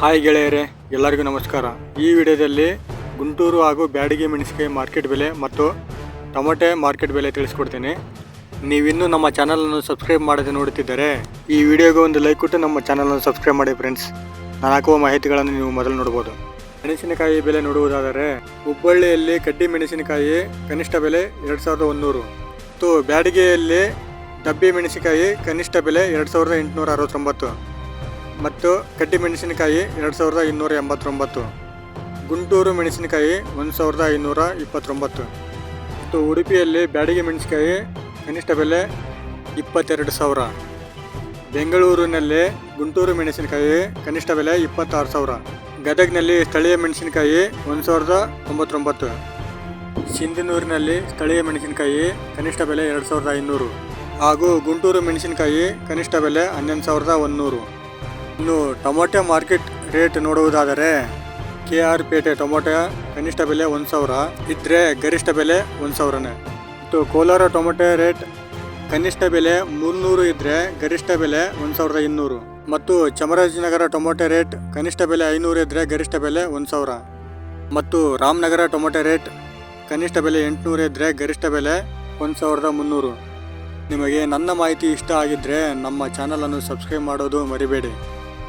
Hi ಗೆಳೆಯರೇ, ಎಲ್ಲರಿಗೂ ನಮಸ್ಕಾರ. ಈ ವಿಡಿಯೋದಲ್ಲಿ ಗುಂಟೂರು ಹಾಗೂ ಬ್ಯಾಡಗಿ ಮೆಣಸಿಕಾಯಿ ಮಾರ್ಕೆಟ್ ಬೆಲೆ ಮತ್ತು ಟೊಮೊಟೆ ಮಾರ್ಕೆಟ್ ಬೆಲೆ ತಿಳಿಸ್ಕೊಡ್ತೀನಿ. ನೀವಿನ್ನೂ ನಮ್ಮ ಚಾನಲನ್ನು ಸಬ್ಸ್ಕ್ರೈಬ್ ಮಾಡದೆ ನೋಡುತ್ತಿದ್ದರೆ ಈ ವಿಡಿಯೋಗೆ ಒಂದು ಲೈಕ್ ಕೊಟ್ಟು ನಮ್ಮ ಚಾನಲನ್ನು ಸಬ್ಸ್ಕ್ರೈಬ್ ಮಾಡಿ ಫ್ರೆಂಡ್ಸ್ ನಾನು ಹಾಕುವ ಮಾಹಿತಿಗಳನ್ನು ನೀವು ಮೊದಲು ನೋಡ್ಬೋದು. ಮೆಣಸಿನಕಾಯಿ ಬೆಲೆ ನೋಡುವುದಾದರೆ, ಹುಬ್ಬಳ್ಳಿಯಲ್ಲಿ ಕಡ್ಡಿ ಮೆಣಸಿನಕಾಯಿ ಕನಿಷ್ಠ ಬೆಲೆ ಎರಡು ಸಾವಿರದ ಒಂದೂರು. ಮತ್ತು ಬ್ಯಾಡಗಿಯಲ್ಲಿ ಡಬ್ಬಿ ಮೆಣಸಿನಕಾಯಿ ಕನಿಷ್ಠ ಬೆಲೆ ಎರಡು ಸಾವಿರದ ಎಂಟುನೂರ ಅರವತ್ತೊಂಬತ್ತು. ಮತ್ತು ಕಡ್ಡಿ ಮೆಣಸಿನಕಾಯಿ ಎರಡು ಸಾವಿರದ ಇನ್ನೂರ ಎಂಬತ್ತೊಂಬತ್ತು. ಗುಂಟೂರು ಮೆಣಸಿನಕಾಯಿ ಒಂದು ಸಾವಿರದ ಐನೂರ ಇಪ್ಪತ್ತೊಂಬತ್ತು. ಮತ್ತು ಉಡುಪಿಯಲ್ಲಿ ಬ್ಯಾಡಿಗೆ ಮೆಣಸಿನಕಾಯಿ ಕನಿಷ್ಠ ಬೆಲೆ ಇಪ್ಪತ್ತೆರಡು ಸಾವಿರ. ಬೆಂಗಳೂರಿನಲ್ಲಿ ಗುಂಟೂರು ಮೆಣಸಿನಕಾಯಿ ಕನಿಷ್ಠ ಬೆಲೆ ಇಪ್ಪತ್ತಾರು ಸಾವಿರ. ಗದಗ್ನಲ್ಲಿ ಸ್ಥಳೀಯ ಮೆಣಸಿನಕಾಯಿ ಒಂದು ಸಾವಿರದ ತೊಂಬತ್ತೊಂಬತ್ತು. ಸಿಂಧನೂರಿನಲ್ಲಿ ಸ್ಥಳೀಯ ಮೆಣಸಿನಕಾಯಿ ಕನಿಷ್ಠ ಬೆಲೆ ಎರಡು ಸಾವಿರದ ಐನೂರು. ಹಾಗೂ ಗುಂಟೂರು ಮೆಣಸಿನಕಾಯಿ ಕನಿಷ್ಠ ಬೆಲೆ ಹನ್ನೊಂದು ಸಾವಿರದ ಒಂದುನೂರು ಇನ್ನು ಟೊಮೊಟೊ ಮಾರ್ಕೆಟ್ ರೇಟ್ ನೋಡುವುದಾದರೆ ಕೆ ಆರ್ ಪೇಟೆ ಟೊಮೊಟೊ ಕನಿಷ್ಠ ಬೆಲೆ ಒಂದು ಸಾವಿರ ಇದ್ದರೆ ಗರಿಷ್ಠ ಬೆಲೆ ಒಂದು ಸಾವಿರನೇ. ಮತ್ತು ಕೋಲಾರ ಟೊಮೊಟೊ ರೇಟ್ ಕನಿಷ್ಠ ಬೆಲೆ ಮುನ್ನೂರು ಇದ್ದರೆ ಗರಿಷ್ಠ ಬೆಲೆ ಒಂದು ಸಾವಿರದ ಇನ್ನೂರು. ಮತ್ತು ಚಾಮರಾಜನಗರ ಟೊಮೊಟೊ ರೇಟ್ ಕನಿಷ್ಠ ಬೆಲೆ ಐನೂರು ಇದ್ದರೆ ಗರಿಷ್ಠ ಬೆಲೆ ಒಂದು ಸಾವಿರ. ಮತ್ತು ರಾಮನಗರ ಟೊಮೊಟೊ ರೇಟ್ ಕನಿಷ್ಠ ಬೆಲೆ ಎಂಟುನೂರು ಇದ್ದರೆ ಗರಿಷ್ಠ ಬೆಲೆ ಒಂದು ಸಾವಿರದ ಮುನ್ನೂರು. ನಿಮಗೆ ನನ್ನ ಮಾಹಿತಿ ಇಷ್ಟ ಆಗಿದ್ದರೆ ನಮ್ಮ ಚಾನಲನ್ನು ಸಬ್ಸ್ಕ್ರೈಬ್ ಮಾಡೋದು ಮರಿಬೇಡಿ.